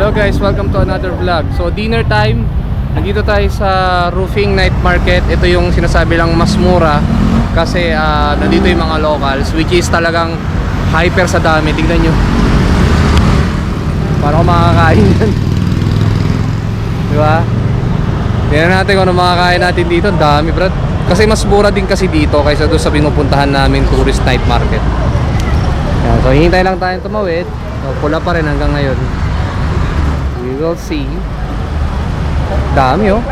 Hello guys, welcome to another vlog. So dinner time, nandito tayo sa roofing night market. Ito yung sinasabi lang mas mura kasi ah, nandito yung mga locals which is talagang hyper sa dami. Tingnan nyo. Para makakain yan. Di ba? Tingnan natin kung ano makakain natin dito. Dami brad. Kasi mas mura din kasi dito kaysa doon sa pinupuntahan namin tourist night market. Yan, so hihintay lang tayong tumawid. So, pula pa rin hanggang ngayon. Will see. Dami oh.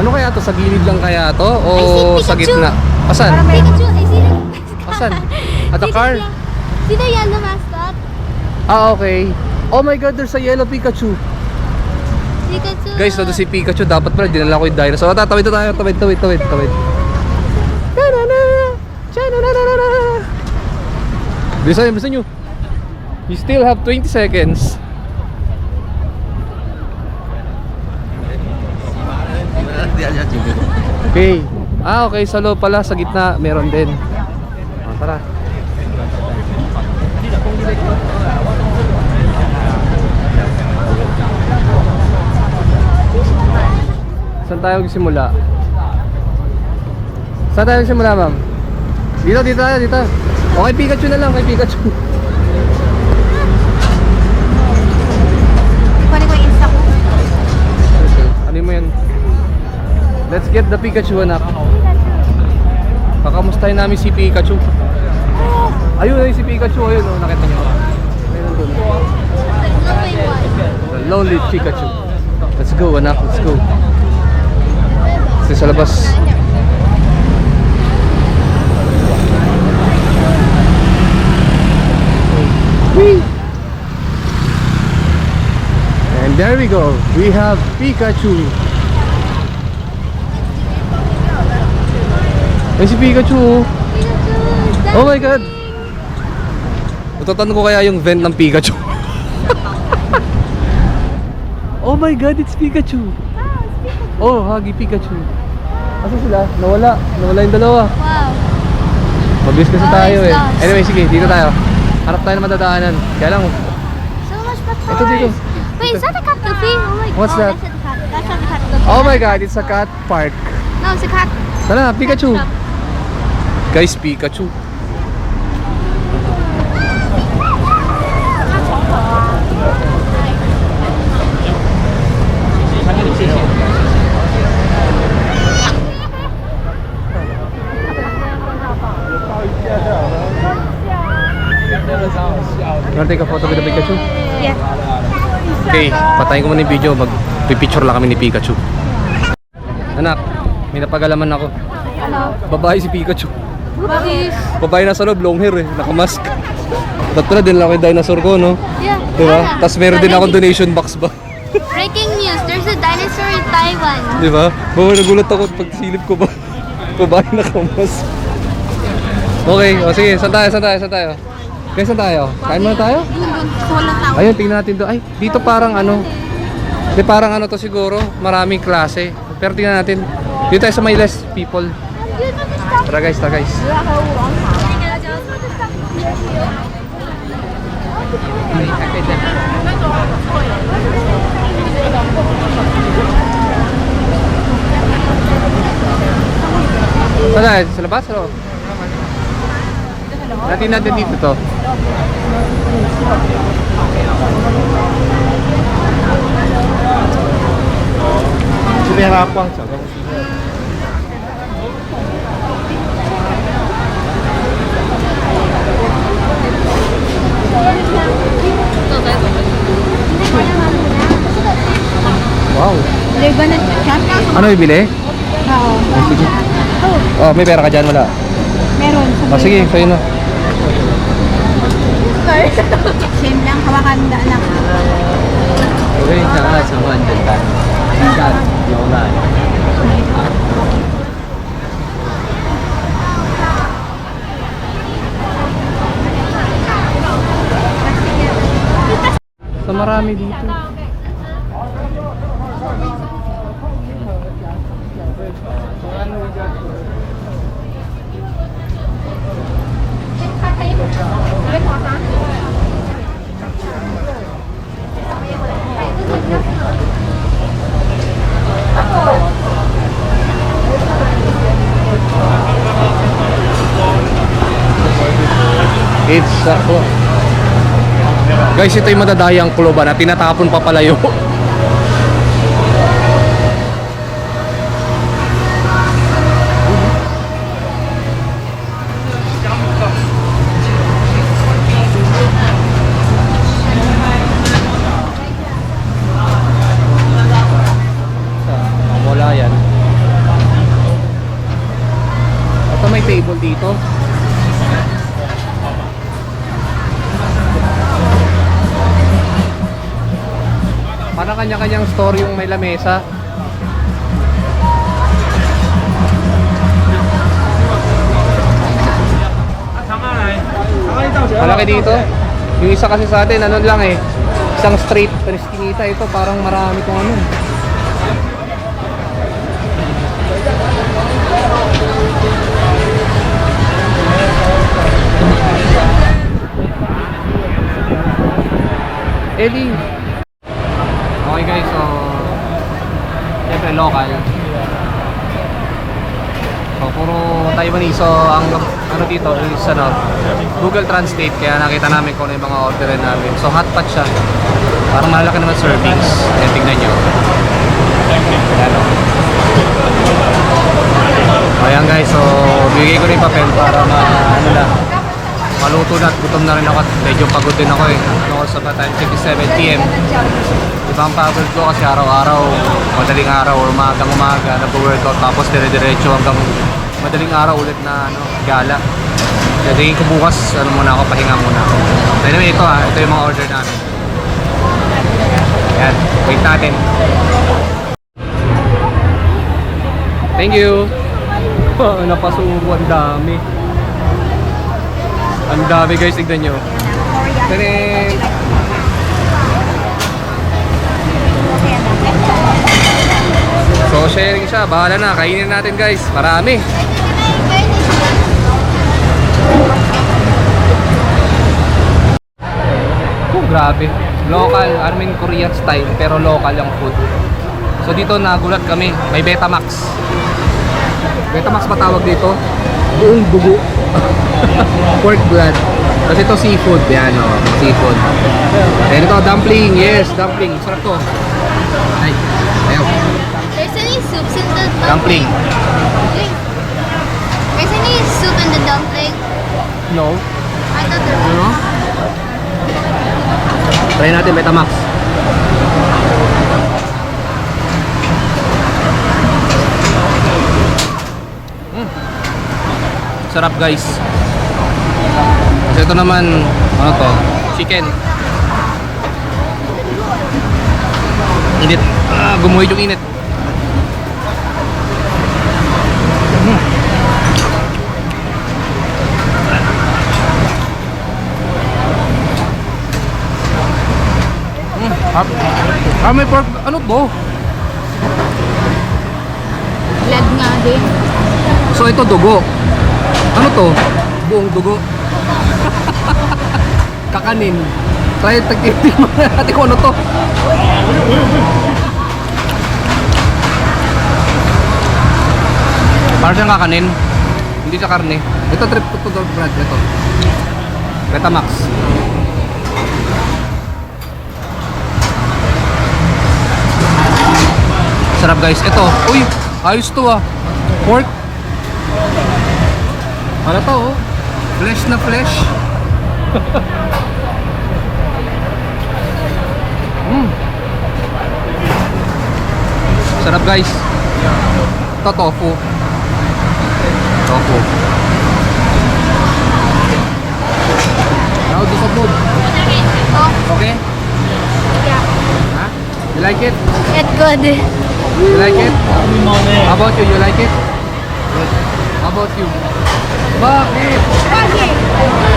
Ano kaya to? Sa gilid lang kaya to? O sa gitna? Asan? Pikachu, I see them. Asan? At the car? See the yellow mascot? Ah, okay. Oh my god, there's a yellow Pikachu. Pikachu. Guys, nandun si Pikachu. Dapat pala, dinala ko yung dinosaur. Ah, Tawid na tayo. Tawid, tawid, tawid, tawid. Bilisan nyo, bilisan nyo. You still have 20 seconds. Okay. Ah, okay. Sa loob pala, sa gitna, meron din. Ah, tara. Saan tayo simula? Saan tayo simula, ma'am? Dito, dito tayo, dito. Okay, Pikachu na lang, kay Pikachu. Let's get the Pikachu, anak. Kakamustahin namin si Pikachu. Ayun, ayun si Pikachu. Ayun, oh, nakita niyo. Ayun, doon. The lonely Pikachu. Let's go, anak. Let's go. Kasi sa labas. Whee! And there we go. We have Pikachu. Ay, si Pikachu. oh. Pikachu. Oh my God! Matatanong ko kaya yung vent ng Pikachu. oh my God, it's Pikachu. Oh, Hagi Pikachu. Asa sila? Nawala. Nawala yung dalawa. Wow. Mabilis kasi Oh, tayo it's eh. lost. Anyway, sige, dito tayo. Harap tayo na madadaanan. Kaya lang, So much peppers. Ito dito. Wait, is that a cat cafe? Oh my What's oh, that? That's a cat. That's not a cat cafe. oh my God, it's a cat park. No, it's a cat. Tara, Pikachu. shop. Guys, Pikachu. Wanna take a photo with the Pikachu? Yeah. Okay, patayin ko muna yung video. Mag-picture lang kami ni Pikachu. Anak, may napagalaman ako. Ano? Babae si Pikachu. Bakit? Babae nasa loob, long hair eh. Nakamask. Ba't pala din lang ako yung dinosaur ko, no? Yeah. Diba? Sana. Tapos meron din ako donation box ba? Breaking news, there's a dinosaur in Taiwan. Diba? Bawa nagulat ako pag silip ko ba? Babae nakamask. Okay, o sige, saan tayo, saan tayo, saan tayo? Guys, saan tayo? Kain muna tayo? Ayun, tingnan natin doon. Ay, dito parang ano. Di parang ano to siguro, maraming klase. Pero tingnan natin. Dito tayo sa may less people. Tara guys, tara guys. Saan tayo? Sa labas? Sa loob? Natin natin dito to. Wow. Ano ibili? Oo. Oh. Oh, may pera ka dyan wala? Meron. Sa oh, sige, sa'yo na. Same lang, hawakan na lang. Okay, saka sa 100 ba? Hindi ka, hindi na. marami dito. It's a clock. Guys, ito yung madadayang kuloba na tinatapon pa palayo. Wala story yung may lamesa. Malaki dito. Yung isa kasi sa atin, ano lang eh. Isang straight Triskinita ito, parang marami kong ano. Eli. Okay guys, so Siyempre local. So puro Taiwanese. So ang ano dito is ano Google Translate. Kaya nakita namin kung ano yung mga orderin namin. So hot pot siya. Parang malaki naman servings Ayan tingnan nyo. Ayan o Ayan guys, so bigay ko na yung papel para ma ano na maluto na at gutom na rin ako at medyo pagod din ako eh. Ako sa pa time 57pm. Ibang pagod ko kasi araw-araw, madaling araw or umagang umaga, nag-workout tapos dire-diretso hanggang madaling araw ulit na ano, gala. Kaya ko bukas, ano muna ako, pahinga muna ako. Anyway, ito ah, ito yung mga order namin. Yan, wait natin. Thank you. Napasubo ang dami. Ang dami guys, tignan nyo. Tadam! So sharing siya, bahala na, kainin natin guys. Marami. Oh, grabe. Local, I mean Korean style, pero local yung food. So dito nagulat kami, may Betamax. Betamax ba tawag dito? Buong dugo. Pork blood. Kasi ito seafood, yan o, seafood. And ito, dumpling, yes, dumpling. Sarap to. Ay, ayaw. There's any soups in the Dumpling. dumpling? There's any soup in the dumpling? No. I thought there was. Ano? Try natin Betamax. Mm. Sarap guys. Kasi ito naman, ano to? Chicken. Init. Ah, gumuhit yung init. Ah, ah, may pork. Ano to? Blood nga din. So ito dugo. Ano to? Buong dugo. Kakanin. Try tagtitin mo natin kung ano to. Parang siyang kakanin. Hindi siya karne. Ito trip to to bread. Ito. Betamax. Sarap guys. Ito. Uy, ayos to ah. Pork. Ano to oh? Flesh na flesh. Mm. Sarap guys. Ito tofu. Tofu. Now, this food. Okay? Ha? You like it? It's good. You like it? How about you? You like it? Good. How about you? Bakit? Bakit?